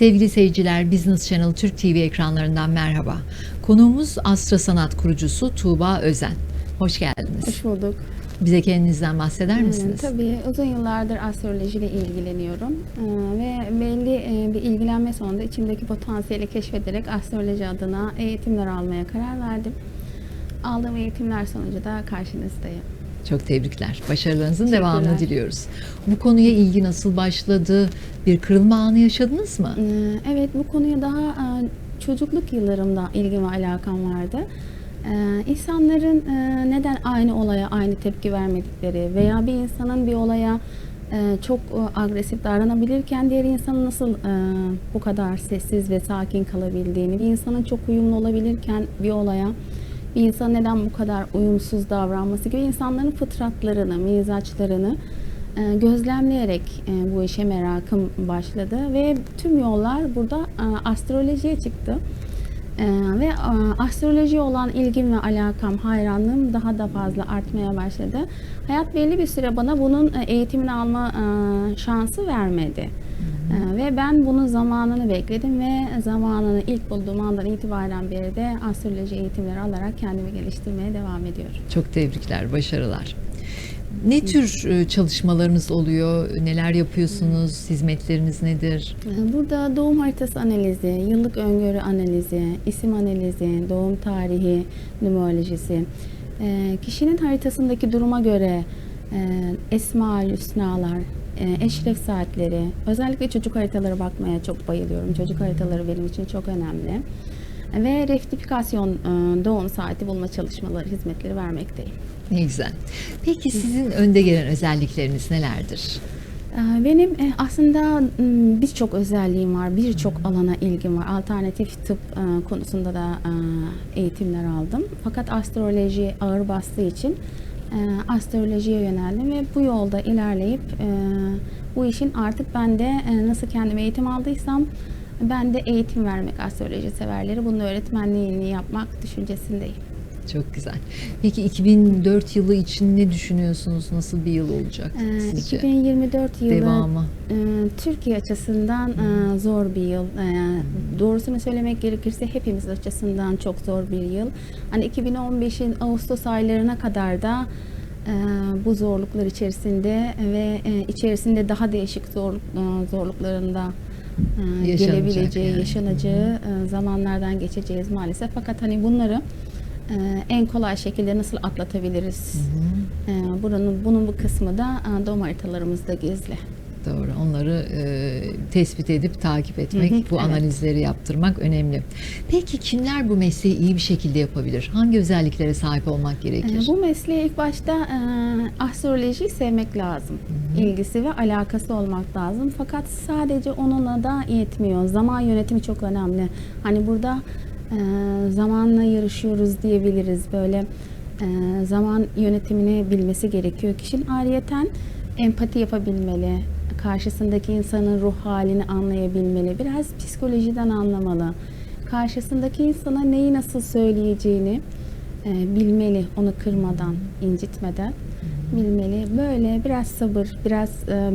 Sevgili seyirciler, Business Channel Türk TV ekranlarından merhaba. Konuğumuz Astra Sanat kurucusu Tuğba Özen. Hoş geldiniz. Hoş bulduk. Bize kendinizden bahseder misiniz? Tabii uzun yıllardır astrolojiyle ilgileniyorum Ee, ve belli e, bir ilgilenme sonunda içimdeki potansiyeli keşfederek astroloji adına eğitimler almaya karar verdim. Aldığım eğitimler sonucu da karşınızdayım. Çok tebrikler. Başarılarınızın devamını diliyoruz. Bu konuya ilgi nasıl başladı? Bir kırılma anı yaşadınız mı? Ee, Evet bu konuya daha e, çocukluk yıllarımda ilgim ve alakam vardı. Ee, İnsanların e, neden aynı olaya aynı tepki vermedikleri veya bir insanın bir olaya e, çok e, agresif davranabilirken diğer insanın nasıl e, bu kadar sessiz ve sakin kalabildiğini, bir insanın çok uyumlu olabilirken bir olaya bir insan neden bu kadar uyumsuz davranması gibi insanların fıtratlarını, mizaçlarını e, gözlemleyerek e, bu işe merakım başladı ve tüm yollar burada e, astrolojiye çıktı. E, ve e, astroloji olan ilgim ve alakam, hayranlığım daha da fazla artmaya başladı. Hayat belli bir süre bana bunun e, eğitimini alma e, şansı vermedi. E, Ve ben bunun zamanını bekledim ve zamanını ilk bulduğum andan itibaren beri de astroloji eğitimleri alarak kendimi geliştirmeye devam ediyorum. Çok tebrikler, başarılar. Ne tür e, çalışmalarınız oluyor? Neler yapıyorsunuz? Hizmetleriniz nedir? Ee, Burada doğum haritası analizi, yıllık öngörü analizi, isim analizi, doğum tarihi, numerolojisi, e, kişinin haritasındaki duruma göre e, esma hüsnalar, e, eşref saatleri, özellikle çocuk haritaları bakmaya çok bayılıyorum. Çocuk haritaları benim için çok önemli. Ve rektifikasyon doğum saati bulma çalışmaları, hizmetleri vermekteyim. Ne güzel. Peki sizin önde gelen özellikleriniz nelerdir? Ee, Benim e, aslında birçok özelliğim var, birçok alana ilgim var. Alternatif tıp e, konusunda da e, eğitimler aldım. Fakat astroloji ağır bastığı için astrolojiye yöneldim ve bu yolda ilerleyip bu işin artık ben de nasıl kendime eğitim aldıysam ben de eğitim vermek astroloji severleri bunun öğretmenliğini yapmak düşüncesindeyim. Çok güzel. Peki 2004 yılı için ne düşünüyorsunuz? Nasıl bir yıl olacak Ee, sizce? 2024 yılı Devamı. e, Türkiye açısından e, zor bir yıl. E, doğrusunu söylemek gerekirse hepimiz açısından çok zor bir yıl. Hani 2015'in Ağustos aylarına kadar da e, bu zorluklar içerisinde ve e, içerisinde daha değişik zorluk e, zorluklarında e, gelebileceği, yani. yaşanacağı e, zamanlardan geçeceğiz maalesef. Fakat hani bunları en kolay şekilde nasıl atlatabiliriz? Ee, Buranın bunun bu kısmı da e, doğum haritalarımızda gizli. Doğru. Onları e, tespit edip takip etmek, Hı hı, bu evet. analizleri yaptırmak önemli. Peki kimler bu mesleği iyi bir şekilde yapabilir? Hangi özelliklere sahip olmak Ee, gerekir? Bu mesleğe ilk başta e, astrolojiyi sevmek lazım. İlgisi ve alakası olmak lazım. Fakat sadece onunla da yetmiyor. Zaman yönetimi çok önemli. Hani burada e, zamanla yarışıyoruz diyebiliriz. Böyle e, zaman yönetimini bilmesi gerekiyor kişinin. Ayrıyeten empati yapabilmeli. Karşısındaki insanın ruh halini anlayabilmeli. Biraz psikolojiden anlamalı. Karşısındaki insana neyi nasıl söyleyeceğini e, bilmeli. Onu kırmadan, incitmeden bilmeli. Böyle biraz sabır, biraz e,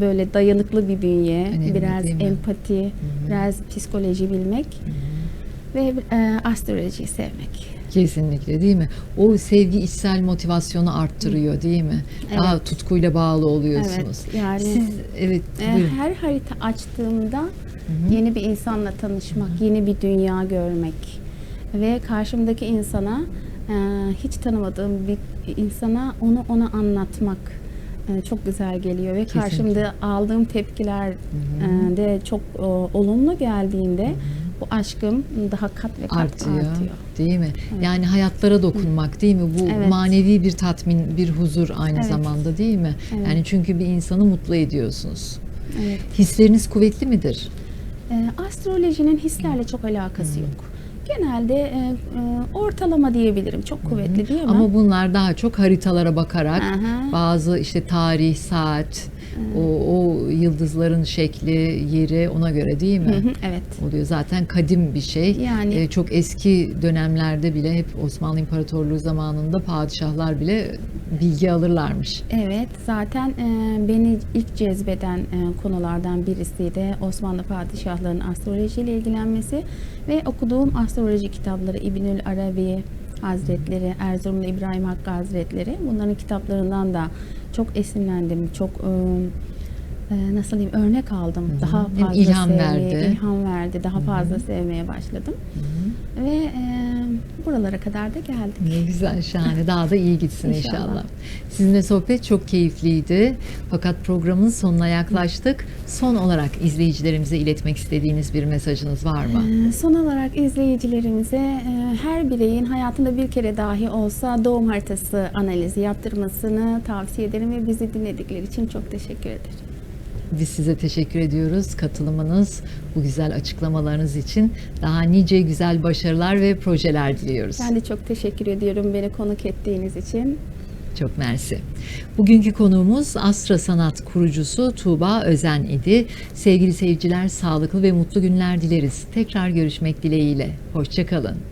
böyle dayanıklı bir bünye, Önemli, biraz empati, biraz psikoloji bilmek ve e, astrolojiyi sevmek. Kesinlikle değil mi? O sevgi içsel motivasyonu arttırıyor değil mi? Daha tutkuyla bağlı oluyorsunuz. Evet, yani- Siz evet E, her harita açtığımda yeni bir insanla tanışmak, yeni bir dünya görmek ve karşımdaki insana e, hiç tanımadığım bir insana onu ona anlatmak e, çok güzel geliyor ve Kesinlikle. karşımda aldığım tepkiler e, de çok e, olumlu geldiğinde bu aşkım daha kat ve kat artıyor, artıyor. değil mi? Yani hayatlara dokunmak değil mi? Bu Evet. manevi bir tatmin, bir huzur aynı Evet. zamanda değil mi? Evet. Yani çünkü bir insanı mutlu ediyorsunuz. Evet. Hisleriniz kuvvetli midir? E, astrolojinin hislerle çok alakası yok. Genelde e, e, ortalama diyebilirim. Çok kuvvetli diyemem. Ama bunlar daha çok haritalara bakarak Aha. bazı işte tarih, saat, o, o yıldızların şekli, yeri ona göre değil Hı mi? hı, evet. Oluyor zaten kadim bir şey. Yani- Ee, çok eski dönemlerde bile hep Osmanlı İmparatorluğu zamanında padişahlar bile bilgi alırlarmış. Evet, zaten e, beni ilk cezbeden e, konulardan birisi de Osmanlı padişahlarının astrolojiyle ilgilenmesi ve okuduğum astroloji kitapları İbnül Arabi Hazretleri, Erzurumlu İbrahim Hakkı Hazretleri bunların kitaplarından da çok esinlendim, çok e, nasıl diyeyim örnek aldım. Daha Hem fazla ilham sevmeye, verdi. ilham verdi, daha fazla sevmeye başladım. Ve e, buralara kadar da geldik. Ne güzel şahane. Daha da iyi gitsin inşallah. İnşallah. Sizinle sohbet çok keyifliydi. Fakat programın sonuna yaklaştık. Son olarak izleyicilerimize iletmek istediğiniz bir mesajınız var mı? Ee, Son olarak izleyicilerimize e, her bireyin hayatında bir kere dahi olsa doğum haritası analizi yaptırmasını tavsiye ederim ve bizi dinledikleri için çok teşekkür ederim. Biz size teşekkür ediyoruz. Katılımınız, bu güzel açıklamalarınız için daha nice güzel başarılar ve projeler diliyoruz. Ben de çok teşekkür ediyorum beni konuk ettiğiniz için. Çok mersi. Bugünkü konuğumuz Astra Sanat kurucusu Tuğba Özen idi. Sevgili seyirciler sağlıklı ve mutlu günler dileriz. Tekrar görüşmek dileğiyle. Hoşçakalın.